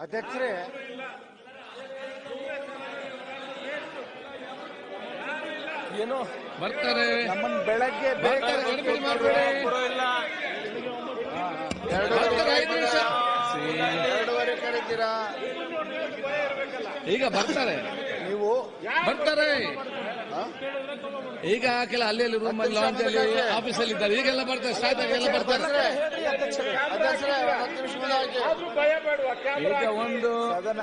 ಅಧ್ಯಕ್ಷರೇ ಏನೋ ಬರ್ತಾರೆ. ನಮ್ಮನ್ನ ಬೆಳಗ್ಗೆ. ಎರಡೂವರೆ ಕರೀತೀರಾ? ಈಗ ಬರ್ತಾರೆ. ನೀವು? ಬರ್ತಾರೆ. ಈಗ ಕೆಲ ಅಲ್ಲಿ ರೂಮ್ ಅಲ್ಲಿ ಲಾಂಜ್ ಅಲ್ಲಿ ಆಫೀಸ್ ಅಲ್ಲಿ ಇದ್ದಾರೆ. ಈಗೆಲ್ಲ ಬರ್ತಾರೆ ಸ್ಟಾರ್ಟ್ ಆಗಿ ಎಲ್ಲ ಬರ್ತಾರೆ ಅಧ್ಯಕ್ಷರೇ ಅಧ್ಯಕ್ಷರೇ ಒಂದು ಹತ್ತು ನಿಮಿಷ ಮುಂದೆ ಹಾಕಿ ಈಗ ಒಂದು ಸದನ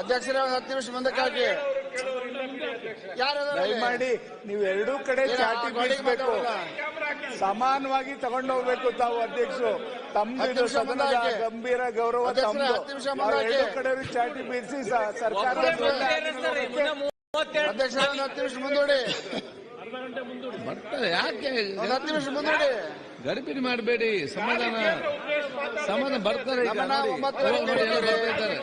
ಅಧ್ಯಕ್ಷರೇ ಒಂದು ಹತ್ತು ನಿಮಿಷ ಮುಂದಕ್ಕೆ ಹಾಕಿ. ಯಾರು ದಯಮಾಡಿ ನೀವು ಎರಡೂ ಕಡೆ ಚಾಟಿ ಮಾಡಿಸಬೇಕು ಸಮಾನವಾಗಿ ತಗೊಂಡು ಹೋಗ್ಬೇಕು ತಾವು ಅಧ್ಯಕ್ಷರು. ತಮ್ಮದು ಸದನದ ಗಂಭೀರ ಗೌರವ. ಎರಡೂ ಕಡೆ ಚಾಟಿ ಬೀರ್ಸಿ ಸರ್ಕಾರ ಅಧ್ಯಕ್ಷ ಅಧ್ಯಕ್ಷರೇ ಒಂದು ಹತ್ತು ನಿಮಿಷ ಮುಂದೂಡಿ. ಬರ್ತಾರೆ ಯಾಕೆ ಒಂದು ಹತ್ತು ನಿಮಿಷ ಮುಂದೂಡಿ. ಗಡಿಬಿಡಿ ಮಾಡಬೇಡಿ ಸಮಾಧಾನ ಸಮಾಧಾನ ಬರ್ತಾರೆ ಈಗ ನೋಡಿ. ಒಂಬತ್ತು ನೋಡಿ, ಎಲ್ಲ ಬರ್ತಾ ಇದ್ದಾರೆ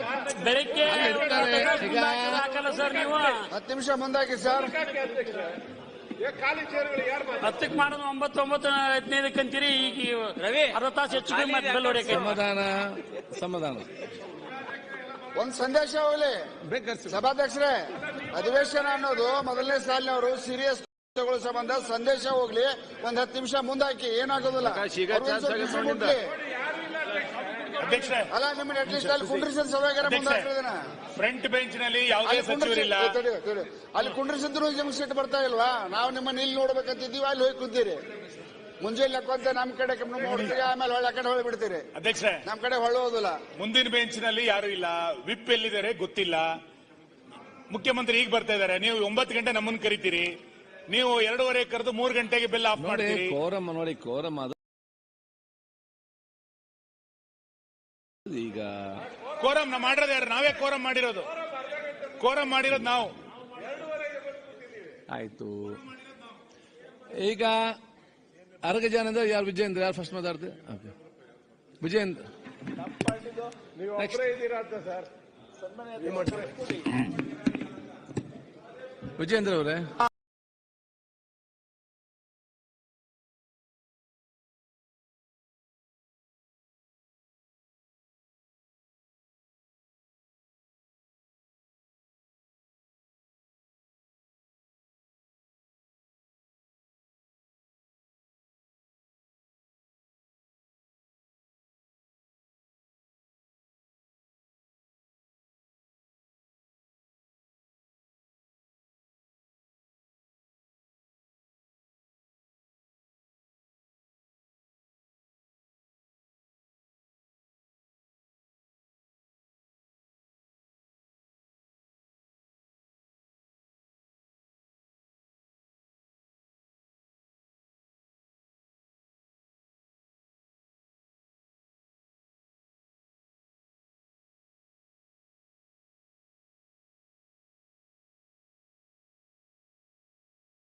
ಬೆಳಿಗ್ಗೆ ಇರ್ತಾರೆ ಈಗ ಹಾಕಲ್ಲ ಸರ್ ನೀವು? ಹತ್ತು ನಿಮಿಷ ಮುಂದಾಗಿ ಸರ್. ಹತ್ತಕ್ಕೆ ಮಾಡೋದು ಒಂಬತ್ತು ಒಂಬತ್ತು ಹದಿನೈದಕ್ಕೆ ಅಂತೀರಿ ಈಗ ರವಿ ಅರ್ಧ ತಾಸು ಹೆಚ್ಚು ಕಮ್ಮಿ ಮತ್ತೆ ಬೆಲ್ ಹೊಡ್ಯಕ್ಕೆ. ಸಮಾಧಾನ ಸಮಾಧಾನ. ಒಂದ್ ಸಂದೇಶ ಹೋಗ್ಲಿ. ಬೇಕಾದ್ರೆ ಸಭಾಧ್ಯಕ್ಷರೇ ಅಧಿವೇಶನ ಅನ್ನೋದು ಮೊದಲನೇ ಸಾಲಿನವರು ಸೀರಿಯಸ್ ಸಂಬಂಧ ಸಂದೇಶ ಹೋಗ್ಲಿ ಒಂದ್ ಹತ್ತು ನಿಮಿಷ ಮುಂದಾಕಿ ಏನಾಗೋದಿಲ್ಲ. ಅಲ್ಲ ನಿಮ್ಮನ್ನ ಅಟ್ಲೀಸ್ಟ್ ಅಲ್ಲಿ ಕುಂಡ್ರಿಸಿದ ಸಭೆಗಾರ ಮುಂದಾಕಿರೋದನ್ನ ಫ್ರಂಟ್ ಬೆಂಚ್ನಲ್ಲಿ ಯಾವುದೇ ಅಲ್ಲಿ ಸಚಿವರಿಲ್ಲ. ಅಲ್ಲಿ ಕುಂಡ್ರಿಸಿದ್ರು ನಿಮ್ಗೆ ಸೀಟ್ ಬರ್ತಾ ಇಲ್ವಾ? ನಾವು ನಿಮ್ಮನ್ನ ಇಲ್ಲಿ ನೋಡ್ಬೇಕಂತಿದ್ದೀವಿ ಅಲ್ಲಿ ಹೋಗಿ ಕುಂತೀರಿ. ಮುಂಜಾನೆ ಕೊಂತ ನಮ್ ಕಡೆ ನೋಡ್ತೀರಿ ಆಮೇಲೆ ಹೊಳ್ಳಿ ಆ ಕಡೆ ಹೊಳ್ಳಿ ಬಿಡ್ತೀರಿ. ಅಧ್ಯಕ್ಷ ನಮ್ ಕಡೆ ಹೊಳ್ಳೋದಿಲ್ಲ ಮುಂದಿನ ಬೆಂಚ್ನಲ್ಲಿ ಯಾರು ಇಲ್ಲ. ವಿಪ್ ಎಲ್ಲಿದ್ದಾರೆ ಗೊತ್ತಿಲ್ಲ. ಮುಖ್ಯಮಂತ್ರಿ ಈಗ ಬರ್ತಾ ಇದಾರೆ ನೀವು ಒಂಬತ್ತು ಗಂಟೆ ನಮ್ಮನ್ನ ಕರಿತೀರಿ. ನೀವು ಎರಡೂವರೆ ಕರೆದು ಮೂರು ಗಂಟೆಗೆ ಬಿಲ್ ಆಫ್ ನೋಡಿ ಮಾಡ್ತೀರಿ. ಕೋರಮ್ ನೋಡಿ ಕೋರಮ್ ಅದು. ಈಗ ಕೋರಂ ನಾವು ಮಾಡಿರೋದು ಯಾರು? ನಾವೇ ಕೋರಂ ಮಾಡಿರೋದು. ಕೋರಂ ಮಾಡಿರೋದು ನಾವು. ಆಯ್ತು. ಈಗ ಅರ್ಗ ಜನ ಅಂದ್ರೆ ಯಾರು? ವಿಜಯೇಂದ್ರ ಯಾರು ಫಸ್ಟ್ ಮಾತಾಡ್ತೀವಿ ಓಕೆ ವಿಜಯೇಂದ್ರ ನೀವು Next. ಒಬ್ಬರೇ ಇದ್ದೀರಾ ಅಂತ ಸರ್ ವಿಜಯೇಂದ್ರ ಅವರೇ?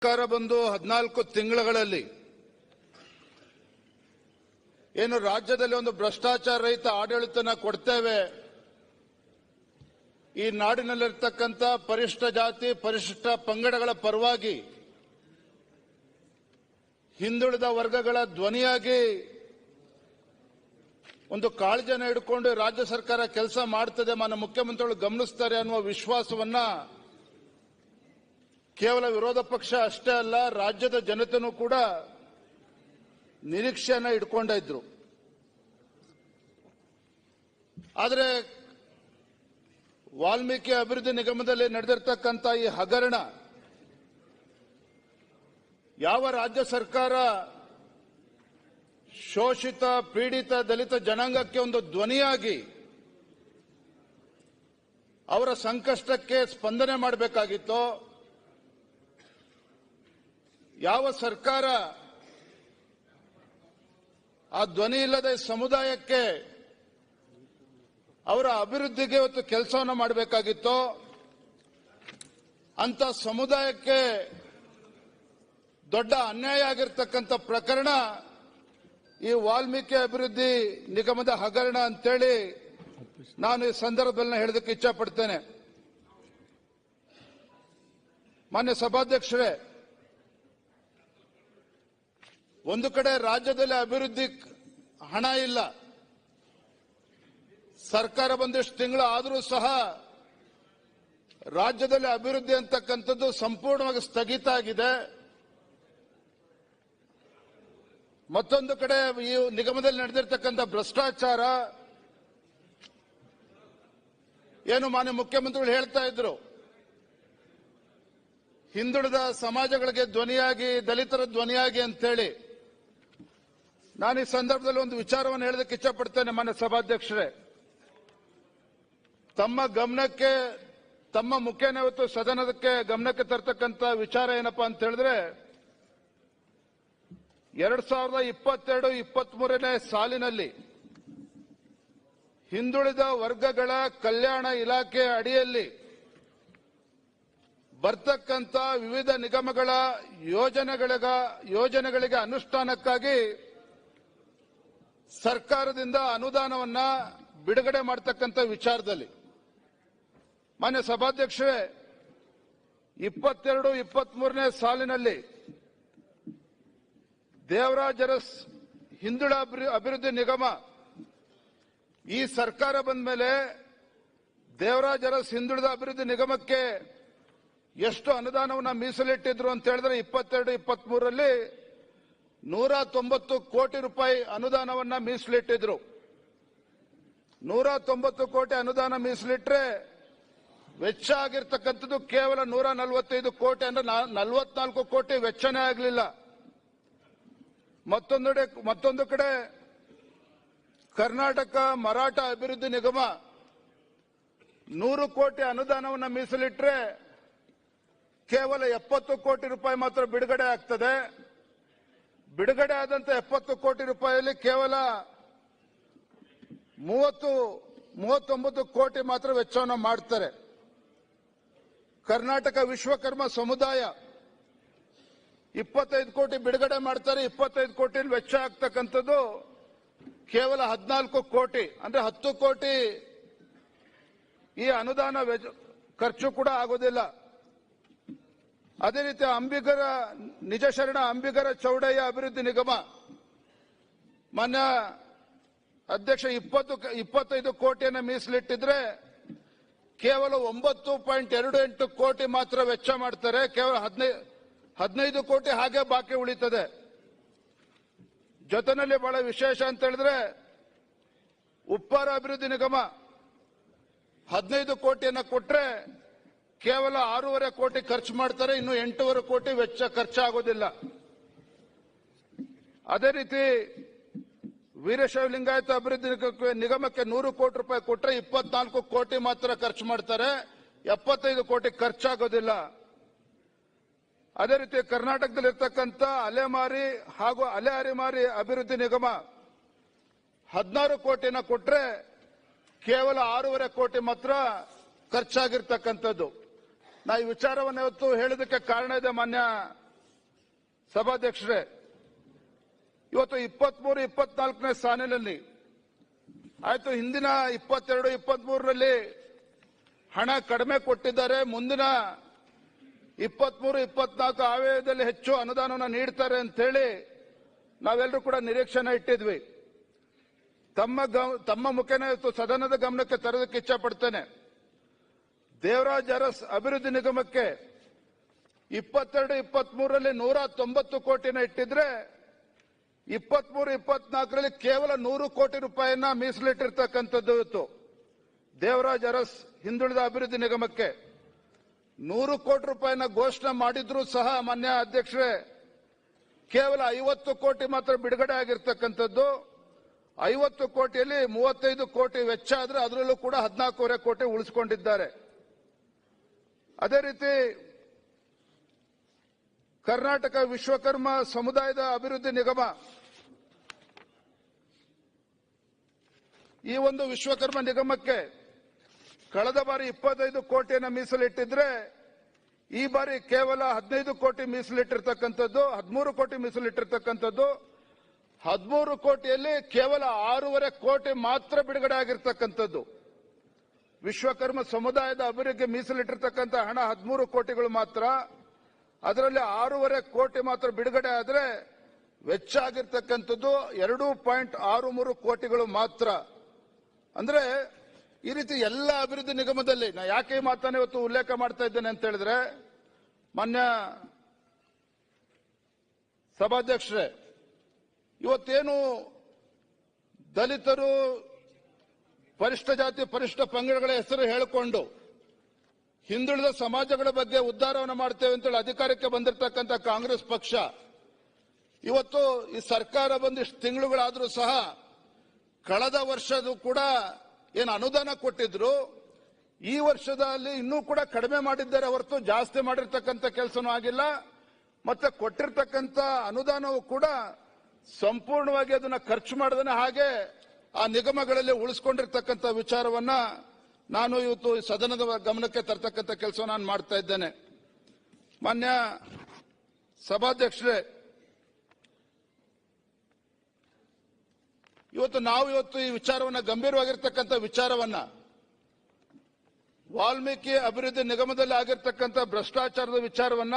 ಸರ್ಕಾರ ಬಂದು ಹದಿನಾಲ್ಕು ತಿಂಗಳುಗಳಲ್ಲಿ ಏನು ರಾಜ್ಯದಲ್ಲಿ ಒಂದು ಭ್ರಷ್ಟಾಚಾರ ರಹಿತ ಆಡಳಿತನ ಕೊಡ್ತೇವೆ. ಈ ನಾಡಿನಲ್ಲಿರ್ತಕ್ಕಂಥ ಪರಿಶಿಷ್ಟ ಜಾತಿ ಪರಿಶಿಷ್ಟ ಪಂಗಡಗಳ ಪರವಾಗಿ ಹಿಂದುಳಿದ ವರ್ಗಗಳ ಧ್ವನಿಯಾಗಿ ಒಂದು ಕಾಳಜಿಯನ್ನು ಇಟ್ಕೊಂಡು ರಾಜ್ಯ ಸರ್ಕಾರ ಕೆಲಸ ಮಾಡ್ತದೆ. ಮನ ಮುಖ್ಯಮಂತ್ರಿಗಳು ಗಮನಿಸ್ತಾರೆ ಅನ್ನುವ ವಿಶ್ವಾಸವನ್ನ ಕೇವಲ ವಿರೋಧ ಪಕ್ಷ ಅಷ್ಟೇ ಅಲ್ಲ, ರಾಜ್ಯದ ಜನತೆನೂ ಕೂಡ ನಿರೀಕ್ಷೆಯನ್ನ ಇಟ್ಕೊಂಡಿದ್ರು ಆದರೆ ವಾಲ್ಮೀಕಿ ಅಭಿವೃದ್ಧಿ ನಿಗಮದಲ್ಲಿ ನಡೆದಿರ್ತಕ್ಕಂಥ ಈ ಹಗರಣ ಯಾವ ರಾಜ್ಯ ಸರ್ಕಾರ ಶೋಷಿತ, ಪೀಡಿತ, ದಲಿತ ಜನಾಂಗಕ್ಕೆ ಒಂದು ಧ್ವನಿಯಾಗಿ ಅವರ ಸಂಕಷ್ಟಕ್ಕೆ ಸ್ಪಂದನೆ ಮಾಡಬೇಕಾಗಿತ್ತೋ ಯಾವ ಸರ್ಕಾರ ಆ ಧ್ವನಿ ಇಲ್ಲದೆ ಸಮುದಾಯಕ್ಕೆ ಅವರ ಅಭಿವೃದ್ಧಿಗೆ ಇವತ್ತು ಕೆಲಸವನ್ನು ಮಾಡಬೇಕಾಗಿತ್ತೋ, ಅಂತ ಸಮುದಾಯಕ್ಕೆ ದೊಡ್ಡ ಅನ್ಯಾಯ ಆಗಿರ್ತಕ್ಕಂಥ ಪ್ರಕರಣ ಈ ವಾಲ್ಮೀಕಿ ಅಭಿವೃದ್ಧಿ ನಿಗಮದ ಹಗರಣ ಅಂತೇಳಿ ನಾನು ಈ ಸಂದರ್ಭದಲ್ಲಿ ಹೇಳೋದಕ್ಕೆ ಇಚ್ಛಪಡ್ತೇನೆ. ಮಾನ್ಯ ಸಭಾಧ್ಯಕ್ಷರೇ ಒಂದು ಕಡೆ ರಾಜ್ಯದಲ್ಲಿ ಅಭಿವೃದ್ಧಿ ಹಣ ಇಲ್ಲ. ಸರ್ಕಾರ ಬಂದಿಷ್ಟು ತಿಂಗಳು ಆದರೂ ಸಹ ರಾಜ್ಯದಲ್ಲಿ ಅಭಿವೃದ್ಧಿ ಅಂತಕ್ಕಂಥದ್ದು ಸಂಪೂರ್ಣವಾಗಿ ಸ್ಥಗಿತ ಆಗಿದೆ. ಮತ್ತೊಂದು ಕಡೆ ಈ ನಿಗಮದಲ್ಲಿ ನಡೆದಿರ್ತಕ್ಕಂಥ ಭ್ರಷ್ಟಾಚಾರ. ಏನು ಮಾನ್ಯ ಮುಖ್ಯಮಂತ್ರಿಗಳು ಹೇಳ್ತಾ ಇದ್ರು. ಹಿಂದುಳಿದ ಸಮಾಜಗಳಿಗೆ ಧ್ವನಿಯಾಗಿ, ದಲಿತರ ಧ್ವನಿಯಾಗಿ ಅಂತೇಳಿ. ನಾನು ಈ ಸಂದರ್ಭದಲ್ಲಿ ಒಂದು ವಿಚಾರವನ್ನು ಹೇಳೋದಕ್ಕೆ ಇಚ್ಛಪಡ್ತೇನೆ ಮಾನ್ಯ ಸಭಾಧ್ಯಕ್ಷರೇ. ತಮ್ಮ ಗಮನಕ್ಕೆ, ತಮ್ಮ ಮುಖ್ಯ ಇವತ್ತು ಸದನದಕ್ಕೆ ಗಮನಕ್ಕೆ ತರ್ತಕ್ಕಂಥ ವಿಚಾರ ಏನಪ್ಪಾ ಅಂತ ಹೇಳಿದ್ರೆ, ಎರಡ್ ಸಾವಿರದ ಇಪ್ಪತ್ತೆರಡು ಇಪ್ಪತ್ತ್ ಮೂರನೇ ಸಾಲಿನಲ್ಲಿ ಹಿಂದುಳಿದ ವರ್ಗಗಳ ಕಲ್ಯಾಣ ಇಲಾಖೆ ಅಡಿಯಲ್ಲಿ ಬರ್ತಕ್ಕಂಥ ವಿವಿಧ ನಿಗಮಗಳ ಯೋಜನೆಗಳಿಗ ಯೋಜನೆಗಳಿಗೆ ಅನುಷ್ಠಾನಕ್ಕಾಗಿ ಸರ್ಕಾರದಿಂದ ಅನುದಾನವನ್ನ ಬಿಡುಗಡೆ ಮಾಡತಕ್ಕಂಥ ವಿಚಾರದಲ್ಲಿ. ಮಾನ್ಯ ಸಭಾಧ್ಯಕ್ಷರೇ, ಇಪ್ಪತ್ತೆರಡು ಇಪ್ಪತ್ತ್ ಮೂರನೇ ಸಾಲಿನಲ್ಲಿ ದೇವರಾಜರಸ್ ಹಿಂದುಳ ಅಭಿವೃ- ಅಭಿವೃದ್ಧಿ ನಿಗಮ ಈ ಸರ್ಕಾರ ಬಂದ ಮೇಲೆ ದೇವರಾಜರಸ್ ಹಿಂದುಳಿದ ಅಭಿವೃದ್ಧಿ ನಿಗಮಕ್ಕೆ ಎಷ್ಟು ಅನುದಾನವನ್ನು ಮೀಸಲಿಟ್ಟಿದ್ರು ಅಂತ ಹೇಳಿದ್ರೆ ಇಪ್ಪತ್ತೆರಡು ಇಪ್ಪತ್ತ್ ಮೂರರಲ್ಲಿ ನೂರ ತೊಂಬತ್ತು ಕೋಟಿ ರೂಪಾಯಿ ಅನುದಾನವನ್ನ ಮೀಸಲಿಟ್ಟಿದ್ರು. ನೂರ ತೊಂಬತ್ತು ಕೋಟಿ ಅನುದಾನ ಮೀಸಲಿಟ್ರೆ ವೆಚ್ಚ ಆಗಿರ್ತಕ್ಕಂಥದ್ದು ಕೇವಲ ನೂರ ನಲವತ್ತೈದು ಕೋಟಿ ಅಂದ್ರೆ ನಲವತ್ನಾಲ್ಕು ಕೋಟಿ ವೆಚ್ಚನೇ ಆಗಲಿಲ್ಲ. ಮತ್ತೊಂದೆಡೆ ಮತ್ತೊಂದು ಕಡೆ ಕರ್ನಾಟಕ ಮರಾಠ ಅಭಿವೃದ್ಧಿ ನಿಗಮ ನೂರು ಕೋಟಿ ಅನುದಾನವನ್ನ ಮೀಸಲಿಟ್ಟರೆ ಕೇವಲ ಎಪ್ಪತ್ತು ಕೋಟಿ ರೂಪಾಯಿ ಮಾತ್ರ ಬಿಡುಗಡೆ ಆಗ್ತದೆ. ಬಿಡುಗಡೆ ಆದಂತ ಎಪ್ಪತ್ತು ಕೋಟಿ ರೂಪಾಯಿಯಲ್ಲಿ ಕೇವಲ ಮೂವತ್ತು, ಮೂವತ್ತೊಂಬತ್ತು ಕೋಟಿ ಮಾತ್ರ ವೆಚ್ಚವನ್ನು ಮಾಡ್ತಾರೆ. ಕರ್ನಾಟಕ ವಿಶ್ವಕರ್ಮ ಸಮುದಾಯ ಇಪ್ಪತ್ತೈದು ಕೋಟಿ ಬಿಡುಗಡೆ ಮಾಡ್ತಾರೆ, ಇಪ್ಪತ್ತೈದು ಕೋಟಿ ವೆಚ್ಚ ಆಗ್ತಕ್ಕಂಥದ್ದು ಕೇವಲ ಹದಿನಾಲ್ಕು ಕೋಟಿ. ಅಂದ್ರೆ ಹತ್ತು ಕೋಟಿ ಈ ಅನುದಾನ ಖರ್ಚು ಕೂಡ ಆಗೋದಿಲ್ಲ. ಅದೇ ರೀತಿ ಅಂಬಿಗರ ನಿಜ ಶರಣ, ಅಂಬಿಗರ ಚೌಡಯ್ಯ ಅಭಿವೃದ್ಧಿ ನಿಗಮ. ಮನ್ನ ಅಧ್ಯಕ್ಷ ಇಪ್ಪತ್ತು ಇಪ್ಪತ್ತೈದು ಕೋಟಿಯನ್ನು ಮೀಸಲಿಟ್ಟಿದ್ರೆ ಕೇವಲ ಒಂಬತ್ತು ಪಾಯಿಂಟ್ ಎರಡು ಎಂಟು ಕೋಟಿ ಮಾತ್ರ ವೆಚ್ಚ ಮಾಡ್ತಾರೆ. ಕೇವಲ ಹದಿನೈದು ಹದಿನೈದು ಕೋಟಿ ಹಾಗೆ ಬಾಕಿ ಉಳಿತದೆ. ಜೊತೆನಲ್ಲಿ ಬಹಳ ವಿಶೇಷ ಅಂತ ಹೇಳಿದ್ರೆ ಉಪ್ಪಾರ ಅಭಿವೃದ್ಧಿ ನಿಗಮ ಹದಿನೈದು ಕೋಟಿಯನ್ನು ಕೊಟ್ರೆ ಕೇವಲ ಆರೂವರೆ ಕೋಟಿ ಖರ್ಚು ಮಾಡ್ತಾರೆ, ಇನ್ನು ಎಂಟೂವರೆ ಕೋಟಿ ವೆಚ್ಚ ಖರ್ಚಾಗೋದಿಲ್ಲ. ಅದೇ ರೀತಿ ವೀರಶೈವ ಲಿಂಗಾಯತ ಅಭಿವೃದ್ಧಿ ನಿಗಮಕ್ಕೆ- ನೂರು ಕೋಟಿ ರೂಪಾಯಿ ಕೊಟ್ಟರೆ ಇಪ್ಪತ್ನಾಲ್ಕು ಕೋಟಿ ಮಾತ್ರ ಖರ್ಚು ಮಾಡ್ತಾರೆ, ಎಪ್ಪತ್ತೈದು ಕೋಟಿ ಖರ್ಚಾಗೋದಿಲ್ಲ. ಅದೇ ರೀತಿ ಕರ್ನಾಟಕದಲ್ಲಿರ್ತಕ್ಕಂಥ ಅಲೆಮಾರಿ ಹಾಗೂ ಅಲೆ ಅಭಿವೃದ್ಧಿ ನಿಗಮ ಹದಿನಾರು ಕೋಟಿನ ಕೊಟ್ಟರೆ ಕೇವಲ ಆರೂವರೆ ಕೋಟಿ ಮಾತ್ರ ಖರ್ಚಾಗಿರ್ತಕ್ಕಂಥದ್ದು. ನಾ ಈ ವಿಚಾರವನ್ನು ಇವತ್ತು ಹೇಳೋದಕ್ಕೆ ಕಾರಣ ಇದೆ ಮಾನ್ಯ ಸಭಾಧ್ಯಕ್ಷರೇ. ಇವತ್ತು ಇಪ್ಪತ್ಮೂರು, ಇಪ್ಪತ್ನಾಲ್ಕನೇ ಸಾಲಿನಲ್ಲಿ, ಆಯ್ತು ಹಿಂದಿನ ಇಪ್ಪತ್ತೆರಡು, ಇಪ್ಪತ್ಮೂರರಲ್ಲಿ ಹಣ ಕಡಿಮೆ ಕೊಟ್ಟಿದ್ದಾರೆ. ಮುಂದಿನ ಇಪ್ಪತ್ಮೂರು, ಇಪ್ಪತ್ನಾಲ್ಕು ಆವಯದಲ್ಲಿ ಹೆಚ್ಚು ಅನುದಾನವನ್ನು ನೀಡ್ತಾರೆ ಅಂತ ಹೇಳಿ ನಾವೆಲ್ಲರೂ ಕೂಡ ನಿರೀಕ್ಷೆನ ಇಟ್ಟಿದ್ವಿ. ತಮ್ಮ ತಮ್ಮ ಮುಖೇನ ಇವತ್ತು ಸದನದ ಗಮನಕ್ಕೆ ತರೋದಕ್ಕೆ ಇಚ್ಛೆ ಪಡ್ತೇನೆ. ದೇವರಾಜ್ ಅರಸ್ ಅಭಿವೃದ್ಧಿ ನಿಗಮಕ್ಕೆ ಇಪ್ಪತ್ತೆರಡು, ಇಪ್ಪತ್ಮೂರರಲ್ಲಿ ನೂರ ತೊಂಬತ್ತು ಕೋಟಿನ ಇಟ್ಟಿದ್ರೆ, ಇಪ್ಪತ್ಮೂರು, ಇಪ್ಪತ್ನಾಲ್ಕರಲ್ಲಿ ಕೇವಲ ನೂರು ಕೋಟಿ ರೂಪಾಯಿಯನ್ನ ಮೀಸಲಿಟ್ಟಿರ್ತಕ್ಕಂಥದ್ದು ಇವತ್ತು. ದೇವರಾಜ್ ಅರಸ್ ಹಿಂದುಳಿದ ಅಭಿವೃದ್ಧಿ ನಿಗಮಕ್ಕೆ ನೂರು ಕೋಟಿ ರೂಪಾಯಿನ ಘೋಷಣೆ ಮಾಡಿದ್ರೂ ಸಹ ಮಾನ್ಯ ಅಧ್ಯಕ್ಷರೇ, ಕೇವಲ ಐವತ್ತು ಕೋಟಿ ಮಾತ್ರ ಬಿಡುಗಡೆ ಆಗಿರ್ತಕ್ಕಂಥದ್ದು. ಐವತ್ತು ಕೋಟಿಯಲ್ಲಿ ಮೂವತ್ತೈದು ಕೋಟಿ ವೆಚ್ಚ ಆದ್ರೆ ಅದರಲ್ಲೂ ಕೂಡ ಹದಿನಾಲ್ಕೂವರೆ ಕೋಟಿ ಉಳಿಸಿಕೊಂಡಿದ್ದಾರೆ. ಅದೇ ರೀತಿ ಕರ್ನಾಟಕ ವಿಶ್ವಕರ್ಮ ಸಮುದಾಯದ ಅಭಿವೃದ್ಧಿ ನಿಗಮ ಈ ಒಂದು ವಿಶ್ವಕರ್ಮ ನಿಗಮಕ್ಕೆ ಕಳೆದ ಬಾರಿ ಇಪ್ಪತ್ತೈದು ಕೋಟಿಯನ್ನು ಮೀಸಲಿಟ್ಟಿದ್ರೆ ಈ ಬಾರಿ ಕೇವಲ ಹದಿನೈದು ಕೋಟಿ ಮೀಸಲಿಟ್ಟಿರ್ತಕ್ಕಂಥದ್ದು, ಹದಿಮೂರು ಕೋಟಿ ಮೀಸಲಿಟ್ಟಿರ್ತಕ್ಕಂಥದ್ದು. ಹದಿಮೂರು ಕೋಟಿಯಲ್ಲಿ ಕೇವಲ ಆರೂವರೆ ಕೋಟಿ ಮಾತ್ರ ಬಿಡುಗಡೆ ಆಗಿರ್ತಕ್ಕಂಥದ್ದು. ವಿಶ್ವಕರ್ಮ ಸಮುದಾಯದ ಅಭಿವೃದ್ಧಿಗೆ ಮೀಸಲಿಟ್ಟಿರ್ತಕ್ಕಂಥ ಹಣ ಹದಿಮೂರು ಕೋಟಿಗಳು ಮಾತ್ರ. ಅದರಲ್ಲಿ ಆರೂವರೆ ಕೋಟಿ ಮಾತ್ರ ಬಿಡುಗಡೆ ಆದರೆ ವೆಚ್ಚ ಆಗಿರ್ತಕ್ಕಂಥದ್ದು ಎರಡು ಪಾಯಿಂಟ್ ಆರು ಮೂರು ಕೋಟಿಗಳು ಮಾತ್ರ. ಅಂದ್ರೆ ಈ ರೀತಿ ಎಲ್ಲ ಅಭಿವೃದ್ಧಿ ನಿಗಮದಲ್ಲಿ, ನಾ ಯಾಕೆ ಈ ಮಾತನ್ನ ಇವತ್ತು ಉಲ್ಲೇಖ ಮಾಡ್ತಾ ಇದ್ದೇನೆ ಅಂತ ಹೇಳಿದ್ರೆ, ಮಾನ್ಯ ಸಭಾಧ್ಯಕ್ಷರೇ, ಇವತ್ತೇನು ದಲಿತರು ಪರಿಷ್ಠ ಜಾತಿ, ಪರಿಷ್ಠ ಪಂಗಡಗಳ ಹೆಸರು ಹೇಳಿಕೊಂಡು ಹಿಂದುಳಿದ ಸಮಾಜಗಳ ಬಗ್ಗೆ ಉದ್ಧಾರವನ್ನು ಮಾಡ್ತೇವೆ ಅಂತೇಳಿ ಅಧಿಕಾರಕ್ಕೆ ಬಂದಿರತಕ್ಕಂಥ ಕಾಂಗ್ರೆಸ್ ಪಕ್ಷ, ಇವತ್ತು ಈ ಸರ್ಕಾರ ಬಂದಿಷ್ಟು ತಿಂಗಳುಗಳಾದರೂ ಸಹ ಕಳೆದ ವರ್ಷದ ಕೂಡ ಏನು ಅನುದಾನ ಕೊಟ್ಟಿದ್ರು, ಈ ವರ್ಷದಲ್ಲಿ ಇನ್ನೂ ಕೂಡ ಕಡಿಮೆ ಮಾಡಿದ್ದಾರೆ ಹೊರತು ಜಾಸ್ತಿ ಮಾಡಿರ್ತಕ್ಕಂಥ ಕೆಲಸನೂ ಆಗಿಲ್ಲ. ಮತ್ತೆ ಕೊಟ್ಟಿರ್ತಕ್ಕಂಥ ಅನುದಾನವು ಕೂಡ ಸಂಪೂರ್ಣವಾಗಿ ಅದನ್ನ ಖರ್ಚು ಮಾಡದನ್ನ ಹಾಗೆ ಆ ನಿಗಮಗಳಲ್ಲಿ ಉಳಿಸ್ಕೊಂಡಿರ್ತಕ್ಕಂಥ ವಿಚಾರವನ್ನ ನಾನು ಇವತ್ತು ಸದನದ ಗಮನಕ್ಕೆ ತರ್ತಕ್ಕಂಥ ಕೆಲಸ ನಾನು ಮಾಡ್ತಾ ಇದ್ದೇನೆ. ಮಾನ್ಯ ಸಭಾಧ್ಯಕ್ಷರೇ, ಇವತ್ತು ನಾವು ಇವತ್ತು ಈ ವಿಚಾರವನ್ನ ಗಂಭೀರವಾಗಿರ್ತಕ್ಕಂಥ ವಿಚಾರವನ್ನ ವಾಲ್ಮೀಕಿ ಅಭಿವೃದ್ಧಿ ನಿಗಮದಲ್ಲಿ ಆಗಿರ್ತಕ್ಕಂಥ ಭ್ರಷ್ಟಾಚಾರದ ವಿಚಾರವನ್ನ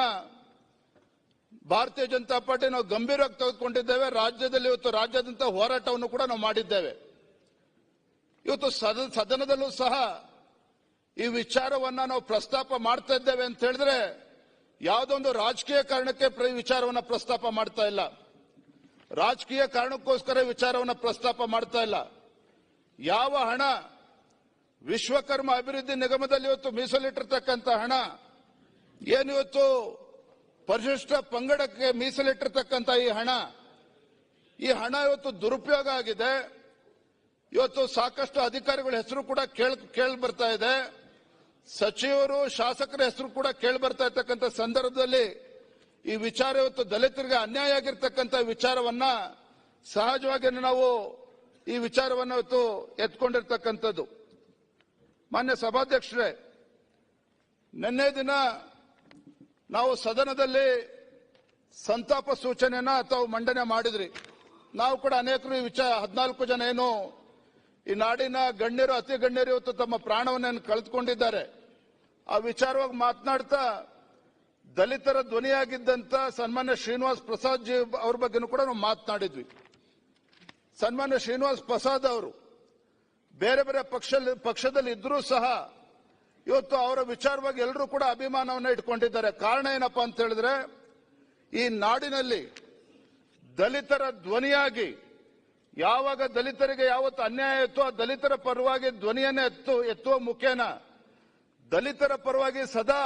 ಭಾರತೀಯ ಜನತಾ ಪಾರ್ಟಿ ನಾವು ಗಂಭೀರವಾಗಿ ತೆಗೆದುಕೊಂಡಿದ್ದೇವೆ. ರಾಜ್ಯದಲ್ಲಿ ಇವತ್ತು ರಾಜ್ಯಾದ್ಯಂತ ಹೋರಾಟವನ್ನು ಕೂಡ ನಾವು ಮಾಡಿದ್ದೇವೆ. ಇವತ್ತು ಸದ, ಸದನದಲ್ಲೂ ಸಹ ಈ ವಿಚಾರವನ್ನ ನಾವು ಪ್ರಸ್ತಾಪ ಮಾಡ್ತಾ ಇದ್ದೇವೆ ಅಂತ ಹೇಳಿದ್ರೆ ಯಾವುದೊಂದು ರಾಜಕೀಯ ಕಾರಣಕ್ಕೆ ವಿಚಾರವನ್ನ ಪ್ರಸ್ತಾಪ ಮಾಡ್ತಾ ಇಲ್ಲ. ರಾಜಕೀಯ ಕಾರಣಕ್ಕೋಸ್ಕರ ವಿಚಾರವನ್ನ ಪ್ರಸ್ತಾಪ ಮಾಡ್ತಾ ಇಲ್ಲ. ಯಾವ ಹಣ ವಿಶ್ವಕರ್ಮ ಅಭಿವೃದ್ಧಿ ನಿಗಮದಲ್ಲಿ ಇವತ್ತು ಮೀಸಲಿಟ್ಟಿರ್ತಕ್ಕಂಥ ಹಣ ಏನಿವತ್ತು ಪರಿಶಿಷ್ಟ ಪಂಗಡಕ್ಕೆ ಮೀಸಲಿಟ್ಟಿರ್ತಕ್ಕಂಥ ಈ ಹಣ ಈ ಹಣ ಇವತ್ತು ದುರುಪಯೋಗ ಆಗಿದೆ. ಇವತ್ತು ಸಾಕಷ್ಟು ಅಧಿಕಾರಿಗಳ ಹೆಸರು ಕೂಡ ಕೇಳ್, ಕೇಳಿ ಬರ್ತಾ ಇದೆ. ಸಚಿವರು, ಶಾಸಕರ ಹೆಸರು ಕೂಡ ಕೇಳಿ ಬರ್ತಾ ಇರ್ತಕ್ಕಂಥ ಸಂದರ್ಭದಲ್ಲಿ ಈ ವಿಚಾರ ಇವತ್ತು ದಲಿತರಿಗೆ ಅನ್ಯಾಯ ಆಗಿರ್ತಕ್ಕಂಥ ವಿಚಾರವನ್ನ ಸಹಜವಾಗಿ ನಾವು ಈ ವಿಚಾರವನ್ನ ಇವತ್ತು ಎತ್ಕೊಂಡಿರ್ತಕ್ಕಂಥದ್ದು. ಮಾನ್ಯ ಸಭಾಧ್ಯಕ್ಷರೇ, ನಿನ್ನೆ ದಿನ ನಾವು ಸದನದಲ್ಲಿ ಸಂತಾಪ ಸೂಚನೆಯನ್ನ ತಾವು ಮಂಡನೆ ಮಾಡಿದ್ರಿ. ನಾವು ಕೂಡ ಅನೇಕರು ಈ ವಿಚಾರ, ಹದಿನಾಲ್ಕು ಜನ ಏನು ಈ ನಾಡಿನ ಗಣ್ಯರು, ಅತಿ ಗಣ್ಯರು ಇವತ್ತು ತಮ್ಮ ಪ್ರಾಣವನ್ನು ಕಳೆದುಕೊಂಡಿದ್ದಾರೆ. ಆ ವಿಚಾರವಾಗಿ ಮಾತನಾಡ್ತಾ ದಲಿತರ ಧ್ವನಿಯಾಗಿದ್ದಂತ ಸನ್ಮಾನ್ಯ ಶ್ರೀನಿವಾಸ್ ಪ್ರಸಾದ್ ಜಿ ಅವ್ರ ಬಗ್ಗೆನೂ ಕೂಡ ನಾವು ಮಾತನಾಡಿದ್ವಿ. ಸನ್ಮಾನ್ಯ ಶ್ರೀನಿವಾಸ್ ಪ್ರಸಾದ್ ಅವರು ಬೇರೆ ಬೇರೆ ಪಕ್ಷ ಪಕ್ಷದಲ್ಲಿ ಇದ್ರೂ ಸಹ ಇವತ್ತು ಅವರ ವಿಚಾರವಾಗಿ ಎಲ್ಲರೂ ಕೂಡ ಅಭಿಮಾನವನ್ನು ಇಟ್ಕೊಂಡಿದ್ದಾರೆ. ಕಾರಣ ಏನಪ್ಪ ಅಂತ ಹೇಳಿದ್ರೆ, ಈ ನಾಡಿನಲ್ಲಿ ದಲಿತರ ಧ್ವನಿಯಾಗಿ, ಯಾವಾಗ ದಲಿತರಿಗೆ ಯಾವತ್ತು ಅನ್ಯಾಯ ಇತ್ತು ಆ ದಲಿತರ ಪರವಾಗಿ ಧ್ವನಿಯನ್ನ ಎತ್ತು, ಎತ್ತುವ ಮುಖೇನ ದಲಿತರ ಪರವಾಗಿ ಸದಾ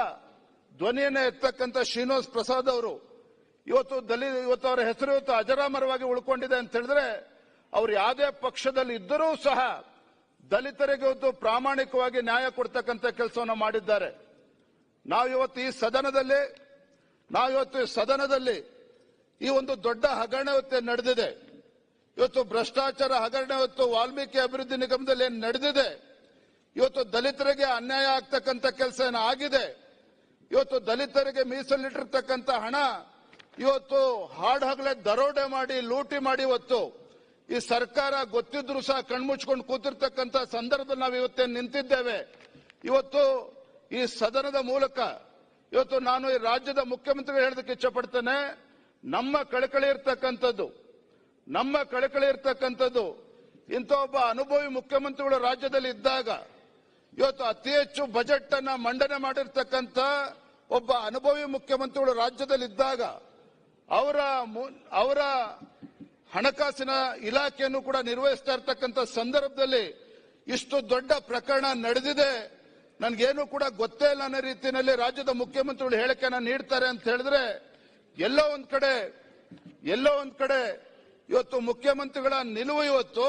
ಧ್ವನಿಯನ್ನ ಎತ್ತಕ್ಕಂಥ ಶ್ರೀನಿವಾಸ್ ಪ್ರಸಾದ್ ಅವರು ಇವತ್ತು ದಲಿತ, ಇವತ್ತು ಅವರ ಹೆಸರು ಇವತ್ತು ಅಜರಾಮರವಾಗಿ ಉಳ್ಕೊಂಡಿದೆ ಅಂತ ಹೇಳಿದ್ರೆ, ಅವ್ರು ಯಾವುದೇ ಪಕ್ಷದಲ್ಲಿ ಇದ್ದರೂ ಸಹ ದಲಿತರಿಗೆ ಒಂದು ಪ್ರಾಮಾಣಿಕವಾಗಿ ನ್ಯಾಯ ಕೊಡ್ತಕ್ಕಂಥ ಕೆಲಸವನ್ನು ಮಾಡಿದ್ದಾರೆ. ನಾವು ಇವತ್ತು ಈ ಸದನದಲ್ಲಿ, ನಾವು ಇವತ್ತು ಈ ಸದನದಲ್ಲಿ ಈ ಒಂದು ದೊಡ್ಡ ಹಗರಣ ಇವತ್ತು ನಡೆದಿದೆ. ಇವತ್ತು ಭ್ರಷ್ಟಾಚಾರ ಹಗರಣ, ಇವತ್ತು ವಾಲ್ಮೀಕಿ ಅಭಿವೃದ್ಧಿ ನಿಗಮದಲ್ಲಿ ಏನು ನಡೆದಿದೆ, ಇವತ್ತು ದಲಿತರಿಗೆ ಅನ್ಯಾಯ ಆಗ್ತಕ್ಕಂಥ ಕೆಲಸ ಏನು ಆಗಿದೆ, ಇವತ್ತು ದಲಿತರಿಗೆ ಮೀಸಲಿಟ್ಟಿರ್ತಕ್ಕಂಥ ಹಣ, ಇವತ್ತು ಹಾಡ್ ಹಗಲೇ ದರೋಡೆ ಮಾಡಿ, ಲೂಟಿ ಮಾಡಿ ಇವತ್ತು ಈ ಸರ್ಕಾರ ಗೊತ್ತಿದ್ರು ಸಹ ಕಣ್ಮುಚ್ಕೊಂಡು ಕೂತಿರ್ತಕ್ಕಂಥ ಸಂದರ್ಭದಲ್ಲಿ ನಾವು ಇವತ್ತೇನು ನಿಂತಿದ್ದೇವೆ. ಇವತ್ತು ಈ ಸದನದ ಮೂಲಕ ಇವತ್ತು ನಾನು ಈ ರಾಜ್ಯದ ಮುಖ್ಯಮಂತ್ರಿಗಳು ಹೇಳೋದಕ್ಕೆ ಇಚ್ಛಪಡ್ತೇನೆ, ನಮ್ಮ ಕಳಕಳಿ ಇರ್ತಕ್ಕಂಥದ್ದು, ನಮ್ಮ ಕಳಕಳಿ ಇರ್ತಕ್ಕಂಥದ್ದು, ಇಂಥ ಒಬ್ಬ ಅನುಭವಿ ಮುಖ್ಯಮಂತ್ರಿಗಳು ರಾಜ್ಯದಲ್ಲಿ ಇದ್ದಾಗ ಇವತ್ತು ಅತಿ ಹೆಚ್ಚು ಬಜೆಟ್ ಅನ್ನ ಮಂಡನೆ ಮಾಡಿರ್ತಕ್ಕಂಥ ಒಬ್ಬ ಅನುಭವಿ ಮುಖ್ಯಮಂತ್ರಿಗಳು ರಾಜ್ಯದಲ್ಲಿ ಇದ್ದಾಗ ಅವರ ಅವರ ಹಣಕಾಸಿನ ಇಲಾಖೆಯನ್ನು ಕೂಡ ನಿರ್ವಹಿಸ್ತಾ ಇರ್ತಕ್ಕಂಥ ಸಂದರ್ಭದಲ್ಲಿ ಇಷ್ಟು ದೊಡ್ಡ ಪ್ರಕರಣ ನಡೆದಿದೆ. ನನಗೇನು ಕೂಡ ಗೊತ್ತೇ ಇಲ್ಲ ಅನ್ನೋ ರೀತಿಯಲ್ಲಿ ರಾಜ್ಯದ ಮುಖ್ಯಮಂತ್ರಿಗಳು ಹೇಳಿಕೆನ ನೀಡ್ತಾರೆ ಅಂತ ಹೇಳಿದ್ರೆ ಎಲ್ಲೋ ಒಂದ್ ಕಡೆ, ಎಲ್ಲೋ ಒಂದ್ ಕಡೆ ಇವತ್ತು ಮುಖ್ಯಮಂತ್ರಿಗಳ ನಿಲುವು ಇವತ್ತು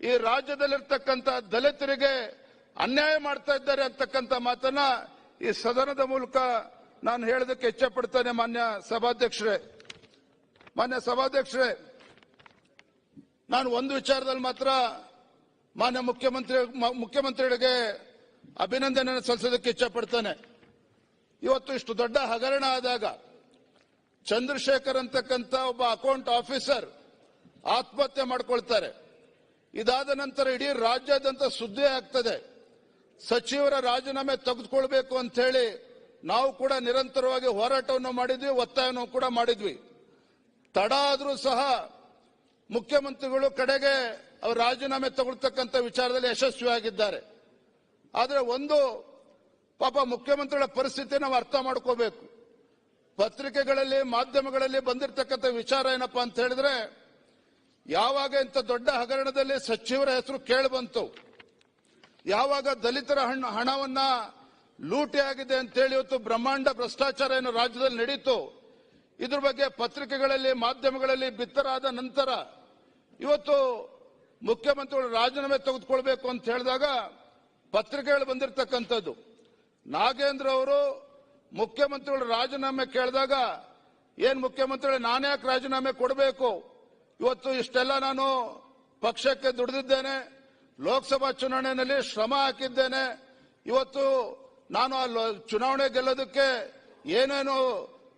ಈ ರಾಜ್ಯದಲ್ಲಿರ್ತಕ್ಕಂಥ ದಲಿತರಿಗೆ ಅನ್ಯಾಯ ಮಾಡ್ತಾ ಇದ್ದಾರೆ ಅಂತಕ್ಕಂಥ ಮಾತನ್ನ ಈ ಸದನದ ಮೂಲಕ ನಾನು ಹೇಳೋದಕ್ಕೆ ಇಚ್ಛಪಡ್ತೇನೆ ಮಾನ್ಯ ಸಭಾಧ್ಯಕ್ಷರೇ. ಮಾನ್ಯ ಸಭಾಧ್ಯಕ್ಷರೇ ನಾನು ಒಂದು ವಿಚಾರದಲ್ಲಿ ಮಾತ್ರ ಮಾನ್ಯ ಮುಖ್ಯಮಂತ್ರಿ ಮುಖ್ಯಮಂತ್ರಿಗಳಿಗೆ ಅಭಿನಂದನೆ ಸಲ್ಲಿಸೋದಕ್ಕೆ ಇಚ್ಛಪಡ್ತೇನೆ. ಇವತ್ತು ಇಷ್ಟು ದೊಡ್ಡ ಹಗರಣ ಆದಾಗ ಚಂದ್ರಶೇಖರ್ ಅಂತಕ್ಕಂಥ ಒಬ್ಬ ಅಕೌಂಟ್ ಆಫೀಸರ್ ಆತ್ಮಹತ್ಯೆ ಮಾಡ್ಕೊಳ್ತಾರೆ. ಇದಾದ ನಂತರ ಇಡೀ ರಾಜ್ಯಾದ್ಯಂತ ಸುದ್ದಿ ಆಗ್ತದೆ. ಸಚಿವರ ರಾಜೀನಾಮೆ ತೆಗೆದುಕೊಳ್ಬೇಕು ಅಂತ ಹೇಳಿ ನಾವು ಕೂಡ ನಿರಂತರವಾಗಿ ಹೋರಾಟವನ್ನು ಮಾಡಿದ್ವಿ, ಒತ್ತಾಯವನ್ನು ಕೂಡ ಮಾಡಿದ್ವಿ. ತಡ ಆದರೂ ಸಹ ಮುಖ್ಯಮಂತ್ರಿಗಳು ಕಡೆಗೆ ಅವರು ರಾಜೀನಾಮೆ ತಗೊಳ್ತಕ್ಕಂಥ ವಿಚಾರದಲ್ಲಿ ಯಶಸ್ವಿಯಾಗಿದ್ದಾರೆ. ಆದರೆ ಒಂದು ಪಾಪ ಮುಖ್ಯಮಂತ್ರಿಗಳ ಪರಿಸ್ಥಿತಿ ನಾವು ಅರ್ಥ ಮಾಡ್ಕೋಬೇಕು. ಪತ್ರಿಕೆಗಳಲ್ಲಿ, ಮಾಧ್ಯಮಗಳಲ್ಲಿ ಬಂದಿರತಕ್ಕಂಥ ವಿಚಾರ ಏನಪ್ಪಾ ಅಂತ ಹೇಳಿದ್ರೆ, ಯಾವಾಗ ಇಂಥ ದೊಡ್ಡ ಹಗರಣದಲ್ಲಿ ಸಚಿವರ ಹೆಸರು ಕೇಳಿ ಬಂತು, ಯಾವಾಗ ದಲಿತರ ಹಣ ಹಣವನ್ನ ಲೂಟಿ ಆಗಿದೆ ಅಂತೇಳಿ ಇವತ್ತು ಬ್ರಹ್ಮಾಂಡ ಭ್ರಷ್ಟಾಚಾರ ಏನು ರಾಜ್ಯದಲ್ಲಿ ನಡೀತು ಇದ್ರ ಬಗ್ಗೆ ಪತ್ರಿಕೆಗಳಲ್ಲಿ, ಮಾಧ್ಯಮಗಳಲ್ಲಿ ಬಿತ್ತರಾದ ನಂತರ ಇವತ್ತು ಮುಖ್ಯಮಂತ್ರಿಗಳು ರಾಜೀನಾಮೆ ತೆಗೆದುಕೊಳ್ಬೇಕು ಅಂತ ಹೇಳಿದಾಗ ಪತ್ರಿಕೆಗಳು ಬಂದಿರತಕ್ಕಂಥದ್ದು. ನಾಗೇಂದ್ರ ಅವರು ಮುಖ್ಯಮಂತ್ರಿಗಳು ರಾಜೀನಾಮೆ ಕೇಳಿದಾಗ, ಏನ್ ಮುಖ್ಯಮಂತ್ರಿಗಳು ನಾನ್ಯಾಕೆ ರಾಜೀನಾಮೆ ಕೊಡಬೇಕು? ಇವತ್ತು ಇಷ್ಟೆಲ್ಲ ನಾನು ಪಕ್ಷಕ್ಕೆ ದುಡಿದಿದ್ದೇನೆ, ಲೋಕಸಭಾ ಚುನಾವಣೆಯಲ್ಲಿ ಶ್ರಮ ಹಾಕಿದ್ದೇನೆ. ಇವತ್ತು ನಾನು ಆ ಚುನಾವಣೆ ಗೆಲ್ಲೋದಕ್ಕೆ ಏನೇನು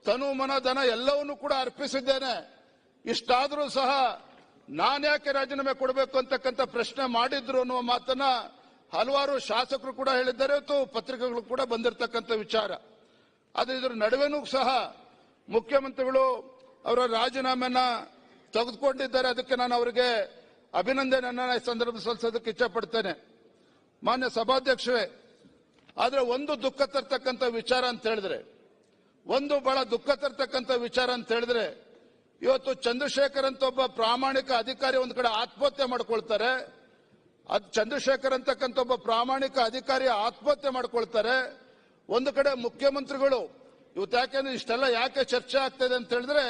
ತನು ಮನ ಧನ ಎಲ್ಲವನ್ನೂ ಕೂಡ ಅರ್ಪಿಸಿದ್ದೇನೆ. ಇಷ್ಟಾದರೂ ಸಹ ನಾನ್ಯಾಕೆ ರಾಜೀನಾಮೆ ಕೊಡಬೇಕು ಅಂತಕ್ಕಂಥ ಪ್ರಶ್ನೆ ಮಾಡಿದ್ರು ಅನ್ನುವ ಮಾತನ್ನ ಹಲವಾರು ಶಾಸಕರು ಕೂಡ ಹೇಳಿದ್ದಾರೆ ಅಥವಾ ಪತ್ರಿಕೆಗಳು ಕೂಡ ಬಂದಿರತಕ್ಕಂಥ ವಿಚಾರ. ಆದರೆ ಇದರ ನಡುವೆನೂ ಸಹ ಮುಖ್ಯಮಂತ್ರಿಗಳು ಅವರ ರಾಜೀನಾಮೆನ ತೆಗೆದುಕೊಂಡಿದ್ದಾರೆ. ಅದಕ್ಕೆ ನಾನು ಅವರಿಗೆ ಅಭಿನಂದನೆಯನ್ನ ಈ ಸಂದರ್ಭ ಸಲ್ಲಿಸೋದಕ್ಕೆ ಇಚ್ಛಪಡ್ತೇನೆ. ಮಾನ್ಯ ಸಭಾಧ್ಯಕ್ಷರೇ, ಆದರೆ ಒಂದು ದುಃಖ ತರ್ತಕ್ಕಂಥ ವಿಚಾರ ಅಂತ ಹೇಳಿದ್ರೆ ಒಂದು ಬಹಳ ದುಃಖ ತರ್ತಕ್ಕಂಥ ವಿಚಾರ ಅಂತ ಹೇಳಿದ್ರೆ, ಇವತ್ತು ಚಂದ್ರಶೇಖರ್ ಅಂತ ಒಬ್ಬ ಪ್ರಾಮಾಣಿಕ ಅಧಿಕಾರಿ ಒಂದು ಕಡೆ ಆತ್ಮಹತ್ಯೆ ಮಾಡ್ಕೊಳ್ತಾರೆ. ಅದ್ ಚಂದ್ರಶೇಖರ್ ಅಂತಕ್ಕಂಥ ಒಬ್ಬ ಪ್ರಾಮಾಣಿಕ ಅಧಿಕಾರಿ ಆತ್ಮಹತ್ಯೆ ಮಾಡ್ಕೊಳ್ತಾರೆ. ಒಂದು ಕಡೆ ಮುಖ್ಯಮಂತ್ರಿಗಳು, ಇವತ್ತು ಯಾಕೆಂದ್ರೆ ಇಷ್ಟೆಲ್ಲ ಯಾಕೆ ಚರ್ಚೆ ಆಗ್ತದೆ ಅಂತ ಹೇಳಿದ್ರೆ